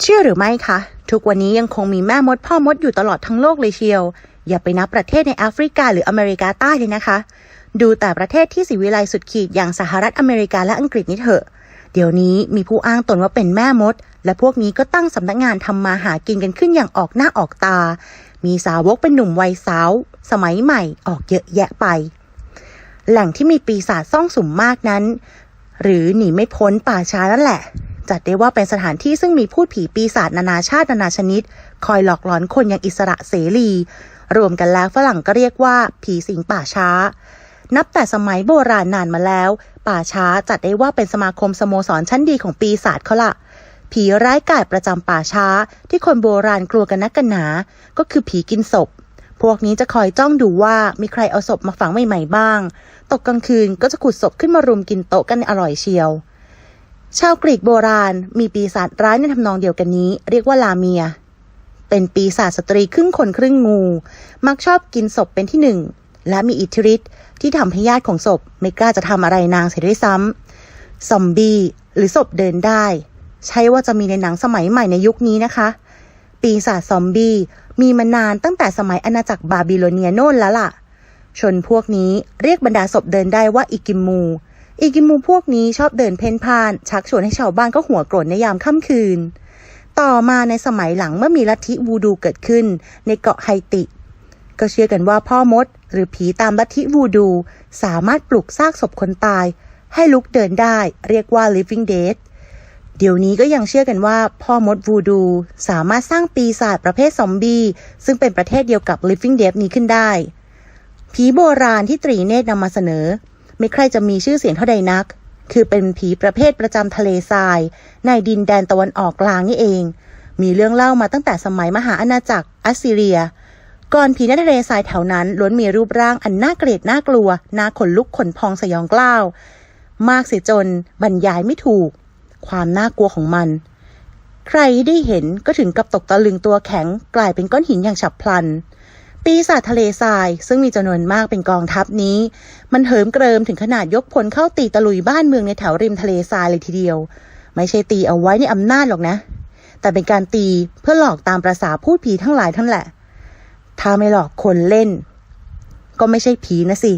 เชื่อหรือไม่คะ ทุกวันนี้ยังคงมีแม่มดพ่อมดอยู่ตลอดทั้งโลกเลยเชียว อย่าไปนับประเทศในแอฟริกาหรืออเมริกาใต้เลยนะคะ ดูแต่ประเทศที่สิวิไลสุดขีดอย่างสหรัฐอเมริกาและอังกฤษนี่เถอะ เดี๋ยวนี้มีผู้อ้างตนว่าเป็นแม่มด และพวกนี้ก็ตั้งสำนักงานทำมาหากินกันขึ้นอย่างออกหน้าออกตา มีสาวกเป็นหนุ่มวัยสาว สมัยใหม่ออกเยอะแยะไป แหล่งที่มีปีศาจซ่องสุมมากนั้น หรือหนีไม่พ้นป่าช้านั่นแหละ จัดได้ว่าเป็นสถานที่ซึ่งมีพูดผีปีศาจนานาชาตินานาชนิด คอยหลอกหลอนคนอย่างอิสระเสรี รวมกันแล้วฝรั่งก็เรียกว่าผีสิงป่าช้า นับแต่สมัยโบราณนานมาแล้ว ป่าช้าจัดได้ว่าเป็นสมาคมสโมสรชั้นดีของปีศาจเขาละผีร้ายกาจประจำป่าช้า ที่คนโบราณกลัวกันนักกันหนา ก็คือผีกินศพ พวกนี้จะคอยจ้องดูว่ามีใครเอาศพมาฝังใหม่ๆบ้าง ตกกลางคืนก็จะขุดศพขึ้นมารุมกินโต๊ะกันอร่อยเชียว ชาวกรีกโบราณมีปีศาจร้ายในทำนองเดียวกันนี้ เรียกว่าลาเมีย เป็นปีศาจสตรีครึ่งคนครึ่งงู มักชอบกินศพเป็นที่หนึ่ง และมีอิทธิฤทธิ์ที่ทำให้ญาติของศพไม่กล้าจะทำอะไรนางเสียด้วยซ้ำซอมบี้หรือศพเดินได้ ใช่ว่าจะมีในหนังสมัยใหม่ในยุคนี้นะคะ ปีศาจซอมบี้มีมานานตั้งแต่สมัยอาณาจักรบาบิโลเนียโน่นแล้วล่ะ ชนพวกนี้เรียกบรรดาศพเดินได้ว่าอิกิมู อิกิมูพวกนี้ชอบเดินเพ่นพ่าน ชักชวนให้ชาวบ้านก็หัวโกรธในยามค่ำคืน ต่อมาในสมัยหลังเมื่อมีลัทธิวูดูเกิดขึ้น ในเกาะไฮติ ก็เชื่อกันว่าพ่อมด หรือผีตามลัทธิวูดู สามารถปลุกซากศพคนตาย ให้ลุกเดินได้เรียกว่า living dead เดี๋ยวนี้ก็ยังเชื่อกันว่าพ่อมดวูดู สามารถสร้างปีศาจประเภทซอมบี้ ซึ่งเป็นประเทศเดียวกับ living dead นี้ขึ้นได้ผีโบราณที่ตรีเนตรนำมาเสนอ ไม่ใครจะมีชื่อเสียงเท่าใดนัก คือเป็นผีประเภทประจำทะเลทราย ในดินแดนตะวันออกกลางนี่เอง มีเรื่องเล่ามาตั้งแต่สมัยมหาอาณาจักรอัสซีเรีย ก่อนผีในทะเลทรายแถวนั้นล้วนมีรูปร่างอันน่าเกลียดน่ากลัวน่าขนลุกขนพองสยองกล้าว มากเสียจนบรรยายไม่ถูก ความน่ากลัวของมัน ใครได้เห็นก็ถึงกับตกตะลึงตัวแข็งกลายเป็นก้อนหินอย่างฉับพลัน ปีศาจทะเลทราย ซึ่งมีจำนวนมากเป็นกองทัพนี้ มันเหิมเกริมถึงขนาดยกพลเข้าตีตะลุยบ้านเมืองในแถวริมทะเลทรายเลยทีเดียว ไม่ใช่ตีเอาไว้ในอำนาจหรอกนะ แต่เป็นการตีเพื่อหลอกตามประษาพูดผีทั้งหลายทั้งแหละ ถ้าไม่หลอกคนเล่น ก็ไม่ใช่ผีนะสิ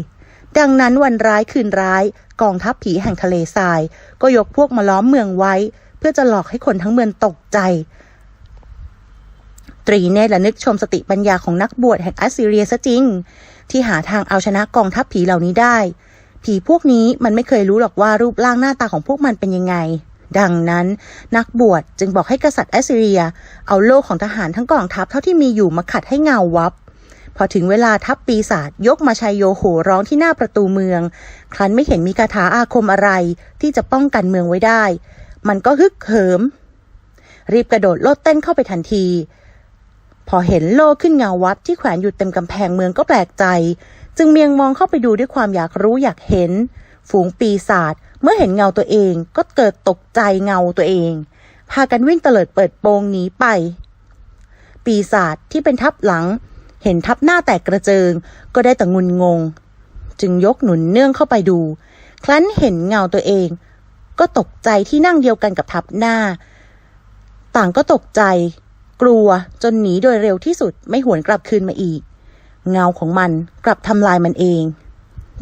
ดังนั้นวันร้ายคืนร้าย กองทัพผีแห่งทะเลทราย ก็ยกพวกมาล้อมเมืองไว้ เพื่อจะหลอกให้คนทั้งเมืองตกใจ ตรีเนตรและนึกชมสติปัญญาของนักบวชแห่งอัสซีเรียซะจริง ที่หาทางเอาชนะกองทัพผีเหล่านี้ได้ ผีพวกนี้มันไม่เคยรู้หรอกว่ารูปร่างหน้าตาของพวกมันเป็นยังไง ดังนั้นนักบวชจึงบอกให้กษัตริย์แอสซีเรีย เอาโล่ของทหารทั้งกองทัพเท่าที่มีอยู่มาขัดให้เงาวับพอถึงเวลาทัพปีศาจยกมาชัยโยโหร้องที่หน้าประตูเมือง ครั้นไม่เห็นมีคาถาอาคมอะไรที่จะป้องกันเมืองไว้ได้ มันก็ฮึกเหิม รีบกระโดดโลดเต้นเข้าไปทันที พอเห็นโล่ขึ้นเงาวับที่แขวนอยู่เต็มกำแพงเมืองก็แปลกใจ จึงเมียงมองเข้าไปดูด้วยความอยากรู้อยากเห็น ฝูงปีศาจเมื่อเห็นเงาตัวเองก็เกิดตกใจเงาตัวเอง พากันวิ่งเตลิดเปิดโปงหนีไป ปีศาจที่เป็นทับหลัง เห็นทับหน้าแตกกระเจิง ก็ได้แต่งุนงง จึงยกหนุนเนื่องเข้าไปดู ครั้นเห็นเงาตัวเอง ก็ตกใจที่นั่งเดียวกันกับทับหน้า ต่างก็ตกใจ กลัวจนหนีโดยเร็วที่สุดไม่หวนกลับคืนมาอีก เงาของมันกลับทำลายมันเอง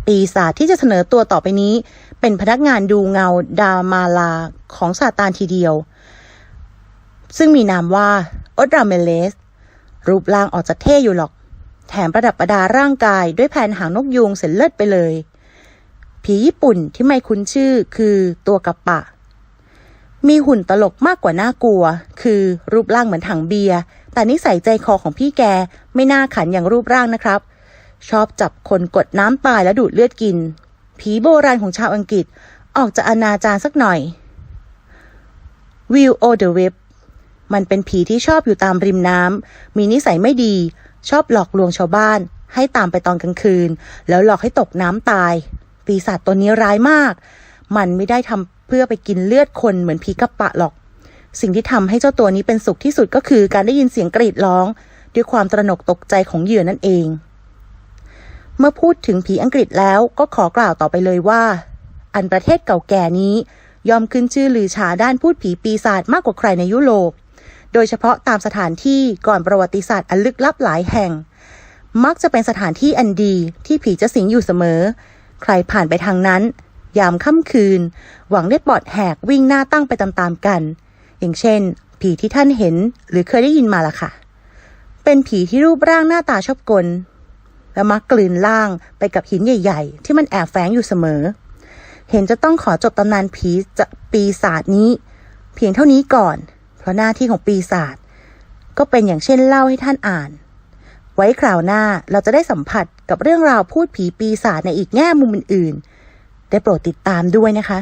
ปีศาจที่จะเสนอตัวต่อไปนี้ เป็นพนักงานดูเงาดามาลาของซาตานทีเดียว ซึ่งมีนามว่าอดราเมเลส รูปร่างออกจะเท่อยู่หรอก แถมประดับประดาร่างกายด้วยแผ่นหางนกยูงเสร็จเลิศไปเลย ผีญี่ปุ่นที่ไม่คุ้นชื่อคือตัวกระปะ มีหุ่นตลกมากกว่าน่ากลัว คือรูปร่างเหมือนถังเบียร์ แต่นิสัยใจคอของพี่แกไม่น่าขันอย่างรูปร่างนะครับ ชอบจับคนกดน้ำตายและดูดเลือดกิน ผีโบราณของชาวอังกฤษ ออกจะอนาจารสักหน่อย วิวโอเดอะเว็บมันเป็นผีที่ชอบอยู่ตามริมน้ำ มีนิสัยไม่ดี ชอบหลอกลวงชาวบ้าน ให้ตามไปตอนกลางคืน แล้วหลอกให้ตกน้ำตาย ปีศาจตัวนี้ร้ายมาก มันไม่ได้ทำ เพื่อไปกินเลือดคนเหมือนผีกระปะหรอก สิ่งที่ทำให้เจ้าตัวนี้เป็นสุขที่สุดก็คือการได้ยินเสียงกรีดร้อง ด้วยความตระหนกตกใจของเหยื่อนั่นเอง เมื่อพูดถึงผีอังกฤษแล้วก็ขอกล่าวต่อไปเลยว่า อันประเทศเก่าแก่นี้ยอมขึ้นชื่อลือชาด้านพูดผีปีศาจมากกว่าใครในยุโรป โดยเฉพาะตามสถานที่ก่อนประวัติศาสตร์อันลึกลับหลายแห่ง มักจะเป็นสถานที่อันดีที่ผีจะสิงอยู่เสมอ ใครผ่านไปทางนั้น ยามค่ำคืน หวังได้ปลอดแหกวิ่งหน้าตั้งไปตามๆกัน อย่างเช่น ผีที่ท่านเห็นหรือเคยได้ยินมาล่ะค่ะ เป็นผีที่รูปร่างหน้าตาชอบกล และมักกลืนล่างไปกับหินใหญ่ ๆ ที่มันแอบแฝงอยู่เสมอ เห็นจะต้องขอจบตำนานผีจะปีศาจนี้ เพียงเท่านี้ก่อน เพราะหน้าที่ของปีศาจก็เป็นอย่างเช่นเล่าให้ท่านอ่าน ไว้คราวหน้าเราจะได้สัมผัสกับเรื่องราวพูดผีปีศาจในอีกแง่มุมอื่นๆ ได้โปรดติดตามด้วยนะคะ